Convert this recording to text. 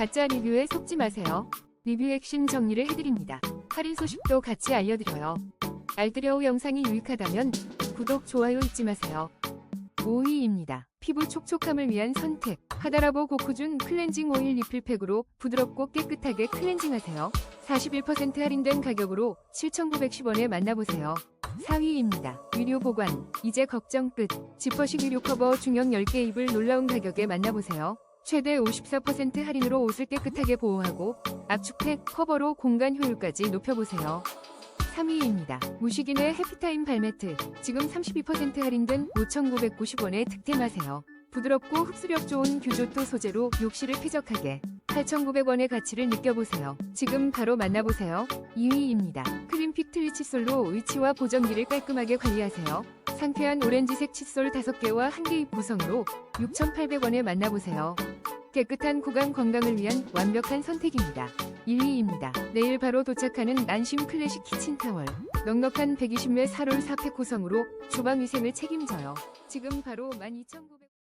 가짜 리뷰에 속지 마세요. 리뷰 핵심 정리를 해드립니다. 할인 소식도 같이 알려드려요. 알뜰여우 영상이 유익하다면 구독, 좋아요 잊지 마세요. 5위입니다. 피부 촉촉함을 위한 선택. 하다라보 고쿠준 클렌징 오일 리필팩으로 부드럽고 깨끗하게 클렌징하세요. 41% 할인된 가격으로 7,910원에 만나보세요. 4위입니다. 위료 보관. 이제 걱정 끝. 지퍼식 위료 커버 중형 10개 입을 놀라운 가격에 만나보세요. 최대 54% 할인으로 옷을 깨끗하게 보호하고 압축팩 커버로 공간 효율까지 높여보세요. 3위입니다. 무식인의 해피타임 발매트. 지금 32% 할인된 5,990원에 득템하세요. 부드럽고 흡수력 좋은 규조토 소재로 욕실을 쾌적하게 8,900원의 가치를 느껴보세요. 지금 바로 만나보세요. 2위입니다. 크림픽 트리 칫솔로 위치와 보정기를 깔끔하게 관리하세요. 상쾌한 오렌지색 칫솔 5개와 1개 입 구성으로 6,800원에 만나보세요. 깨끗한 구강 건강을 위한 완벽한 선택입니다. 1위입니다. 내일 바로 도착하는 난심 클래식 키친타월. 넉넉한 120매 4롤 4팩 구성으로 주방 위생을 책임져요. 지금 바로 12,900원.